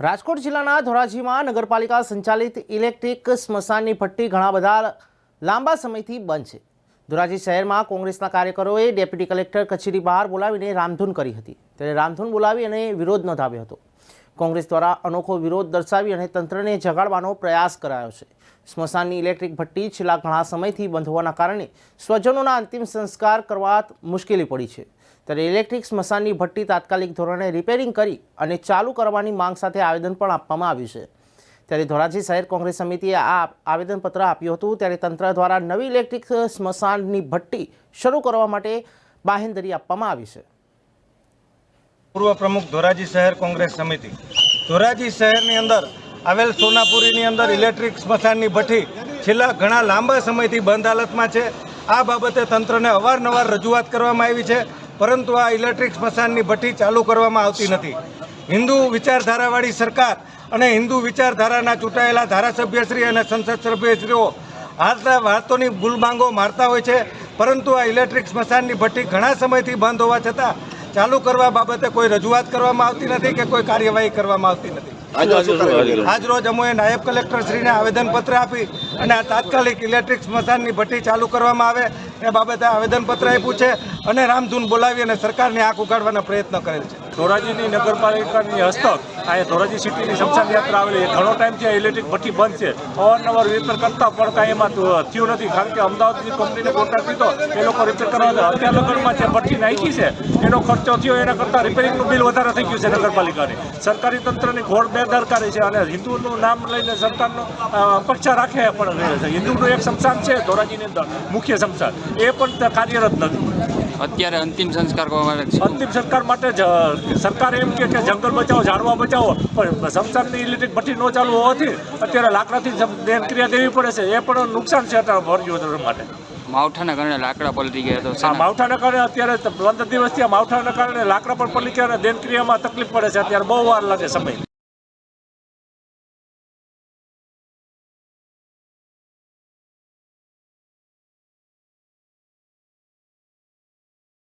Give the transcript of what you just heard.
રાજકોટ જિલ્લાના ધોરાજીમાં નગરપાલિકા સંચાલિત ઇલેક્ટ્રિક સ્મશાનની ભઠ્ઠી ઘણા બધા લાંબા સમયથી બંધ છે. ધોરાજી શહેરમાં કોંગ્રેસના કાર્યકરોએ ડેપ્યુટી કલેક્ટર કચેરી બહાર બોલાવીને રામધૂન કરી હતી. ત્યારે રામધૂન બોલાવી અને વિરોધ નોંધાવ્યો હતો. કોંગ્રેસ દ્વારા અનોખો વિરોધ દર્શાવી અને તંત્રને જગાડવાનો પ્રયાસ કરાયો છે. સ્મશાનની ઇલેક્ટ્રિક ભઠ્ઠી છેલ્લા ઘણા સમયથી બંધ હોવાના કારણે સ્વજનોના અંતિમ સંસ્કાર કરવા મુશ્કેલી પડી છે. ત્યારે ઇલેક્ટ્રિક સ્મશાનની ભઠ્ઠી તાત્કાલિક ધોરણે રિપેરિંગ કરી અને ચાલુ કરવાની માંગ સાથે આવેદન પણ આપવામાં આવ્યું છે. ત્યારે ધોરાજી શહેર કોંગ્રેસ સમિતિએ આ આવેદનપત્ર આપ્યું હતું. ત્યારે તંત્ર દ્વારા નવી ઇલેક્ટ્રિક સ્મશાનની ભઠ્ઠી શરૂ કરવા માટે બાહેંધરી આપવામાં આવી છે. પૂર્વ પ્રમુખ ધોરાજી શહેર કોંગ્રેસ સમિતિ. ધોરાજી શહેરની અંદર આવેલ સોનાપુરીની અંદર ઇલેક્ટ્રિક સ્મશાનની ભઠ્ઠી છેલ્લા ઘણા લાંબા સમયથી બંધ હાલતમાં છે. આ બાબતે તંત્રને અવારનવાર રજૂઆત કરવામાં આવી છે, પરંતુ આ ઇલેક્ટ્રિક સ્મશાનની ભઠ્ઠી ચાલુ કરવામાં આવતી નથી. હિન્દુ વિચારધારાવાળી સરકાર અને હિન્દુ વિચારધારાના ચૂંટાયેલા ધારાસભ્યશ્રી અને સંસદ સભ્યશ્રીઓ હાલતા વાતોની ગુલબાંગો મારતા હોય છે, પરંતુ આ ઇલેક્ટ્રિક સ્મશાનની ભઠ્ઠી ઘણા સમયથી બંધ હોવા છતાં ચાલુ કરવા બાબતે કોઈ રજૂઆત કરવામાં આવતી નથી કે કોઈ કાર્યવાહી કરવામાં આવતી નથી? આજ રોજ અમોએ નાયબ કલેક્ટર શ્રીને આવેદનપત્ર આપી અને આ તાત્કાલિક ઇલેક્ટ્રિક સ્મશાનની ભઠ્ઠી ચાલુ કરવામાં આવે એ બાબતે આવેદનપત્ર આપ્યું છે અને રામધૂન બોલાવી અને સરકારની આંખ ઉગાડવાના પ્રયત્ન કરેલ છે. ધોરાજીની નગરપાલિકાની હસ્તક, આ ધોરાજી સિટીની શમશાન યાત્રા આવેલી ઘણો ટાઈમથી આ ઇલેક્ટ્રિક ભઠ્ઠી બંધ છે. અવારનવાર રિપેર કરતા પણ કાંઈ એમાં થયું નથી. કારણ કે અમદાવાદની કંપનીને કોન્ટ્રાક્ટ દીધો. એ લોકો રિપેર કરવા અત્યાર લગનમાં જે ભઠ્ઠી નાખી છે, એનો ખર્ચો થયો. એના કરતાં રિપેરિંગનું બિલ વધારે થઈ ગયું છે નગરપાલિકાને. સરકારી તંત્રની ઘોર બેદરકારી છે અને હિન્દુનું નામ લઈને સરકારનો અપેક્ષા રાખે પણ હિન્દુનું એક શમશાન છે, ધોરાજીની અંદર મુખ્ય શમશાન. એ પણ કાર્યરત નથી. અત્યારે અંતિમ સંસ્કાર કરવા માટે છે. અંતિમ સંસ્કાર માટે જ સરકાર એમ કે જંગલ બચાવો ઝાડવા બચાવો પણ સંસારની ઇલેક્ટ્રિક ભઠ્ઠી ન ચાલુ હોવાથી અત્યારે લાકડાથી જ દેન ક્રિયા દેવી પડે છે. એ પણ નુકસાન છે અત્યારે માટે. માવઠાના કારણે લાકડા પલટી ગયા તો આ માવઠાના કારણે અત્યારે પંદર દિવસથી આ માવઠાના કારણે લાકડા પણ પલટી ગયા અને દેનક્રિયામાં તકલીફ પડે છે. અત્યારે બહુ વાર લાગે સમય.